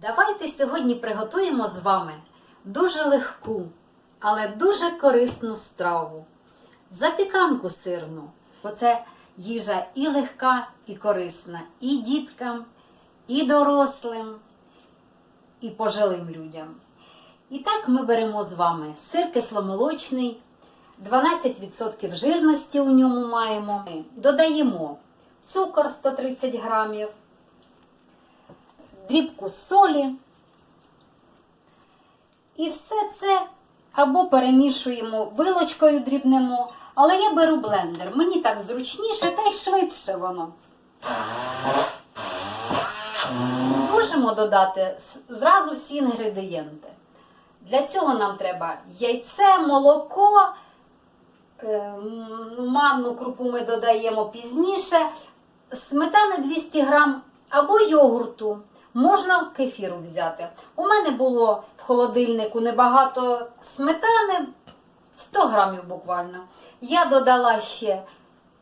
Давайте сьогодні приготуємо з вами дуже легку, але дуже корисну страву. Запіканку сирну. Бо це їжа і легка, і корисна, і діткам, і дорослим, і пожилим людям. І так ми беремо з вами сир кисломолочний, 12% жирності у ньому маємо. Додаємо цукор 130 грамів, дрібку солі. І все це або перемішуємо вилочкою дрібнемо, але я беру блендер. Мені так зручніше та й швидше воно. Можемо додати зразу всі інгредієнти. Для цього нам треба яйце, молоко, е, манну крупу ми додаємо пізніше, сметани 200 грам або йогурту. Можна кефіру взяти. У мене було в холодильнику небагато сметани, 100 грамів буквально. Я додала ще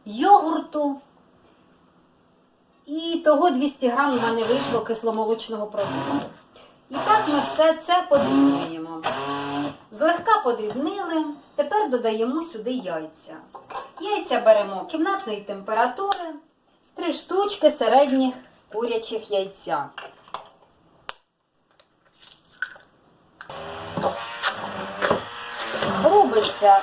йогурту. І того 200 грам у мене вийшло кисломолочного продукту. І так ми все це подрібнюємо. Злегка подрібнили, тепер додаємо сюди яйця. Яйця беремо кімнатної температури, три штучки середніх курячих яйця. Робиться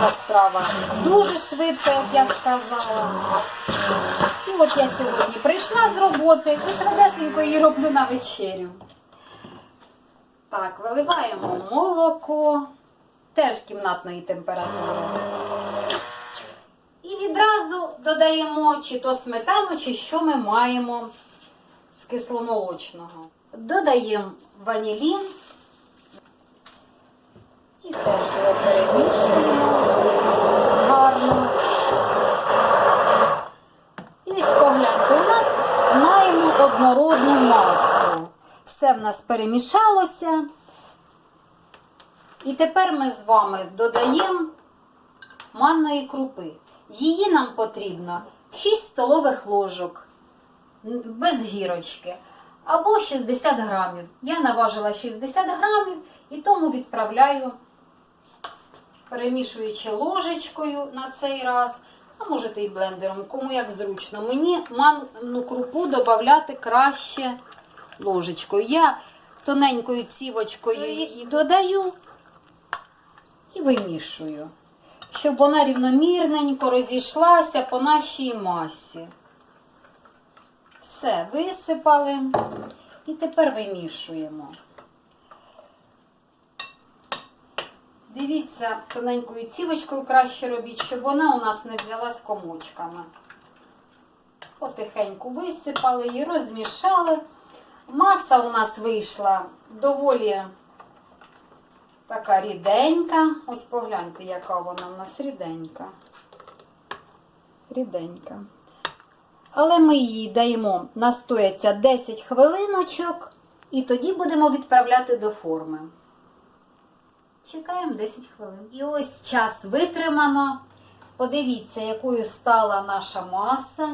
ця страва дуже швидко, як я сказала. І от я сьогодні прийшла з роботи і швидесенько її роблю на вечерю. Так, виливаємо молоко, теж кімнатної температури. І відразу додаємо чи то сметану, чи що ми маємо з кисломолочного. Додаємо ванілін і теж його перемішуємо гарно. І ось погляньте, у нас маємо однородну масу. Все в нас перемішалося. І тепер ми з вами додаємо манної крупи. Її нам потрібно 6 столових ложок без гірочки. Або 60 грамів. Я наважила 60 грамів і тому відправляю, перемішуючи ложечкою на цей раз, а можете і блендером, кому як зручно. Мені манну крупу додати краще ложечкою. Я тоненькою цівочкою її додаю і вимішую, щоб вона рівномірненько розійшлася по нашій масі. Все, висипали і тепер вимішуємо. Дивіться, тоненькою цівочкою краще робіть, щоб вона у нас не взялась комочками. Потихеньку висипали її, розмішали. Маса у нас вийшла доволі така ріденька. Ось погляньте, яка вона у нас ріденька. Ріденька. Але ми її даємо настояться 10 хвилиночок, і тоді будемо відправляти до форми. Чекаємо 10 хвилин. І ось час витримано. Подивіться, якою стала наша маса.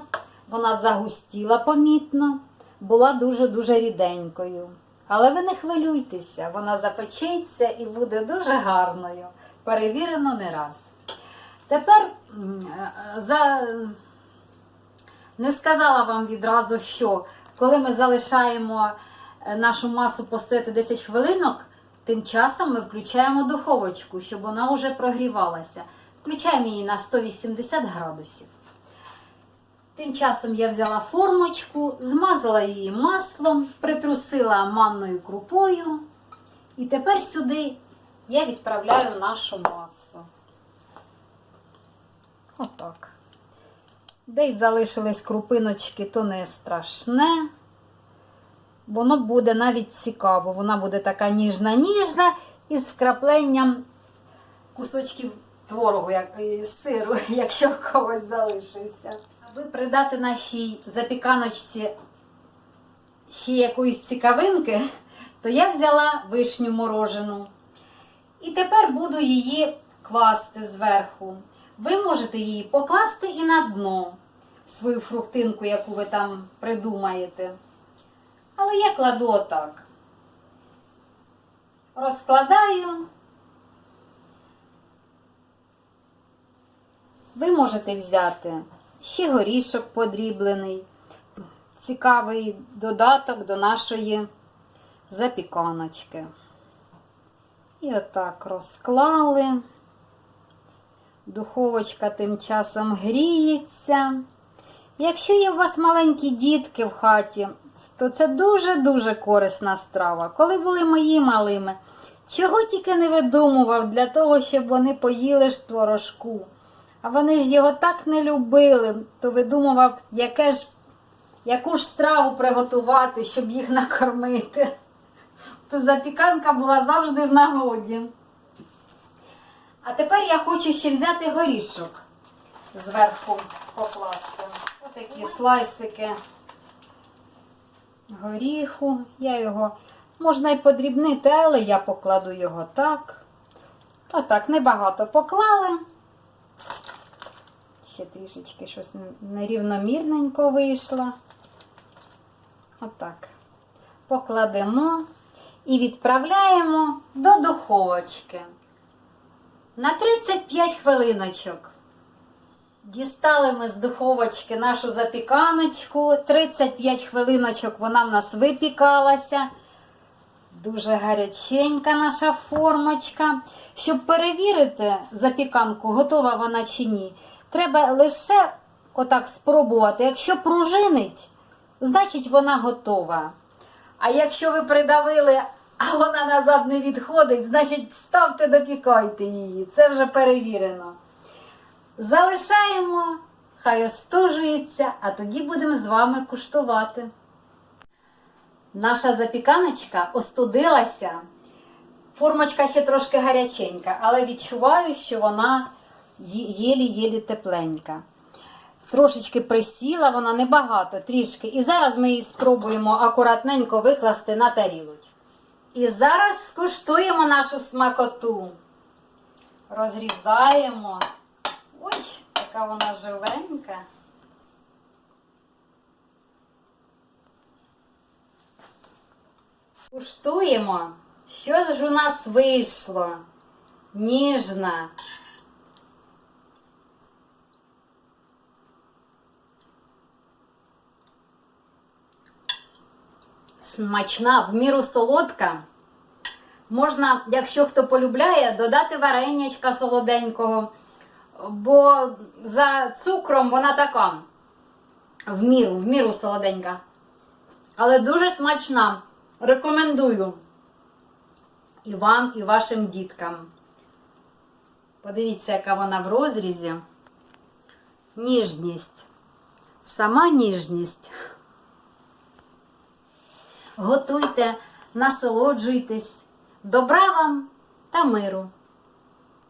Вона загустіла помітно, була дуже-дуже ріденькою. Але ви не хвилюйтеся, вона запечеться і буде дуже гарною. Перевірено не раз. Тепер е, за... не сказала вам відразу, що коли ми залишаємо е, нашу масу постояти 10 хвилинок, тим часом ми включаємо духовочку, щоб вона вже прогрівалася. Включаємо її на 180 градусів. Тим часом я взяла формочку, змазала її маслом, притрусила манною крупою. І тепер сюди я відправляю нашу масу. Отак. Десь залишились крупиночки, то не страшне. Воно буде навіть цікаво. Вона буде така ніжна-ніжна із вкрапленням кусочків творогу, як і сиру, якщо в когось залишився. Аби придати нашій запіканочці ще якоїсь цікавинки, то я взяла вишню морожену. І тепер буду її класти зверху. Ви можете її покласти і на дно свою фруктинку, яку ви там придумаєте. Але я кладу отак. розкладаю. Ви можете взяти ще горішок подріблений, цікавий додаток до нашої запіканочки. І отак розклали. Духовочка тим часом гріється. Якщо є у вас маленькі дітки в хаті, то це дуже-дуже корисна страва. Коли були мої малими, чого тільки не видумував для того, щоб вони поїли ж творожку. А вони ж його так не любили, то видумував, яке ж, яку ж страву приготувати, щоб їх накормити. То запіканка була завжди в нагоді. А тепер я хочу ще взяти горішок зверху покласти. Отакі слайсики горіху. Я його можна і подрібнити, але я покладу його так. Отак, небагато поклали. Ще трішечки щось нерівномірненько вийшло. Отак. Покладемо і відправляємо до духовочки на 35 хвилиночок. Дістали ми з духовочки нашу запіканочку. 35 хвилиночок вона в нас випікалася. Дуже гаряченька наша формочка. Щоб перевірити запіканку, готова вона чи ні, треба лише отак спробувати. Якщо пружинить, значить вона готова. А якщо ви придавили, а вона назад не відходить, значить ставте допікайте її. Це вже перевірено. Залишаємо, хай остужується, а тоді будемо з вами куштувати. Наша запіканочка остудилася. Формочка ще трошки гаряченька, але відчуваю, що вона єлі-єлі тепленька. Трошечки присіла, вона небагато, трішки. І зараз ми її спробуємо акуратненько викласти на тарілочку. І зараз скуштуємо нашу смакоту. Розрізаємо. Ой, яка вона живенька. Куштуємо, що ж у нас вийшло. Ніжна. Смачна, в міру солодка. Можна, якщо хто полюбляє, додати варенячка солоденького, бо за цукром вона така в міру, в міру солоденька. Але дуже смачна. Рекомендую і вам, і вашим діткам. Подивіться, яка вона в розрізі. Ніжність. Сама ніжність. Готуйте, насолоджуйтесь. Добра вам та миру!